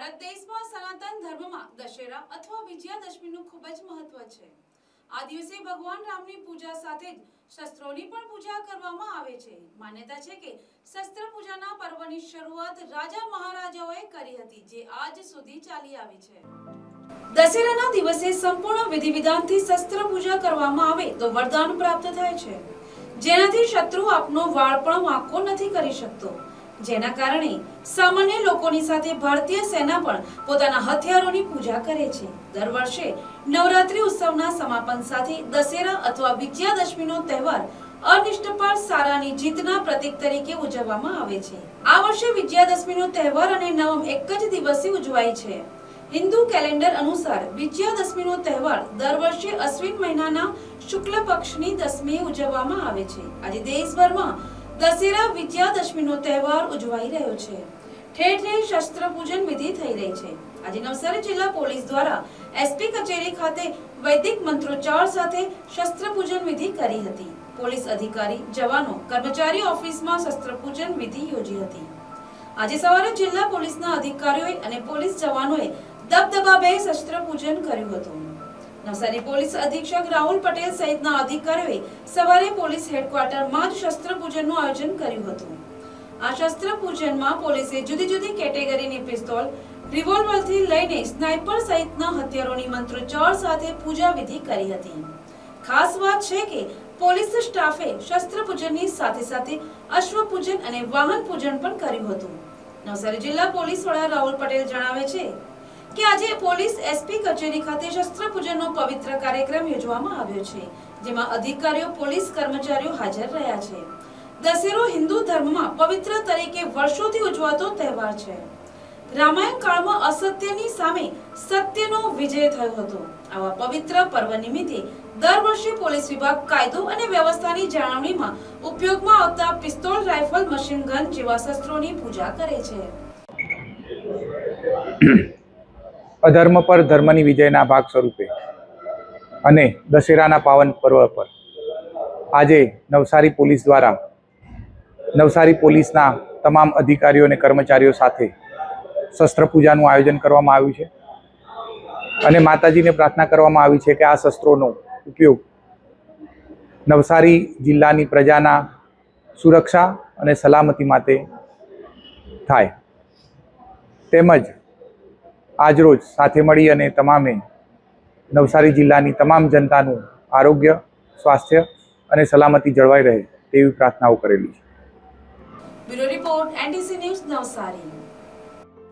ભારત દેશમાં સનાતન ધર્મમાં દશેરા અથવા વિજયાદશમીનું ખૂબ જ મહત્વ છે. આ દિવસે ભગવાન રામની પૂજા સાથે જ શસ્ત્રોની પણ પૂજા કરવામાં આવે છે. માન્યતા છે કે શસ્ત્ર પૂજાના પર્વની શરૂઆત રાજા મહારાજાઓએ કરી હતી, જે આજ સુધી ચાલી આવી છે. દશેરાના દિવસે સંપૂર્ણ વિધિ વિધાનથી શસ્ત્ર પૂજા કરવામાં આવે તો વરદાન પ્રાપ્ત થાય છે. જેનાથી શત્રુ આપનો વાળ પણ વાંકો નથી કરી શકતો. જેના કારણે સામાન્ય લોકોની સાથે ભારતીય સેના પણ પોતાના હથિયારોની પૂજા કરે છે. દર વર્ષે નવરાત્રી ઉત્સવના સમાપન સાથે દશેરા અથવા વિજયાદશમીનો તહેવાર અનિષ્ટપાળ સારાની જીતના પ્રતીક તરીકે ઉજવવામાં આવે છે. આ વર્ષે વિજયાદશમીનો તહેવાર અને નવમ એક જ દિવસે ઉજવાય છે. હિન્દુ કેલેન્ડર અનુસાર વિજયાદશમીનો તહેવાર દર વર્ષે અશ્વિન મહિનાના શુક્લ પક્ષની દસમીએ ઉજવવામાં આવે છે. આજે દેશભરમાં દશેરા વિજયાદશમીનો તહેવાર ઉજવાઈ રહ્યો છે. ઠેર ઠેર શસ્ત્ર પૂજન વિધિ થઈ રહી છે. આજે નવસારી જિલ્લા પોલીસ દ્વારા એસપી કચેરી ખાતે વૈદિક મંત્રોચ્ચાર સાથે શસ્ત્ર પૂજન વિધિ કરી હતી. પોલીસ અધિકારી, જવાનો, કર્મચારી ઓફિસમાં શસ્ત્ર પૂજન વિધિ યોજી હતી. આજે સવારે જિલ્લા પોલીસના અધિકારીઓએ અને પોલીસ જવાનોએ દબદબાભેર શસ્ત્ર પૂજન કર્યું હતું. નવસારી પોલીસ અધિક્ષક રાહુલ પટેલ સહિતના અધિકારીઓએ સવારે પોલીસ હેડક્વાર્ટરમાં જ શસ્ત્ર આયોજન કર્યું હતું. આ શસ્ત્ર પોલીસે જુદી જુદી કેટેગરીની પિસ્તોલ, રિવોલ્વરથી લઈને સ્નાઇપર સહિતના હથિયારોની મંત્રોચ્ચાર સાથે પૂજા વિધિ કરી હતી. ખાસ વાત છે કે પોલીસ સ્ટાફે શસ્ત્ર પૂજનની સાથે સાથે અશ્વ પૂજન અને વાહન પૂજન પણ કર્યું હતું. નવસારી જિલ્લા પોલીસ વડા રાહુલ પટેલ જણાવે છે કે આજે પોલીસ એસપી કચેરી ખાતે શસ્ત્ર પૂજનનો પવિત્ર કાર્યક્રમ યોજવામાં આવ્યો છે, જેમાં અધિકારીઓ, પોલીસ કર્મચારીઓ હાજર રહ્યા છે. દશેરો હિન્દુ ધર્મમાં પવિત્ર તરીકે વર્ષોથી ઉજવાતો તહેવાર છે. રામાયણ કાળમાં અસત્યની સામે સત્યનો વિજય થયો હતો. આવા પવિત્ર પર્વ નિમિત્તે દર વર્ષે પોલીસ વિભાગ કાયદો અને વ્યવસ્થાની જાળવણીમાં ઉપયોગમાં આવતા પિસ્તોલ, રાઇફલ, મશીન ગન જેવા શસ્ત્રોની પૂજા કરે છે. અધર્મ પર ધર્મની વિજયના ભાગ સ્વરૂપે અને દશેરાના પાવન પર્વ પર. આજે નવસારી પોલીસ દ્વારા નવસારી પોલીસના તમામ અધિકારીઓ અને કર્મચારીઓ સાથે શસ્ત્ર પૂજાનું આયોજન કરવામાં આવ્યું છે. અને માતાજીને પ્રાર્થના કરવામાં આવી છે કે આ શસ્ત્રોનો ઉપયોગ નવસારી જિલ્લાની પ્રજાના સુરક્ષા અને સલામતી માટે થાય. તેમજ આજરોજ સાથે મળી અને તમામે નવસારી જિલ્લાની તમામ જનતાનું આરોગ્ય, સ્વાસ્થ્ય અને સલામતી જળવાઈ રહે તેવી પ્રાર્થનાઓ કરેલી છે. Bureau report, NDC news Navsari.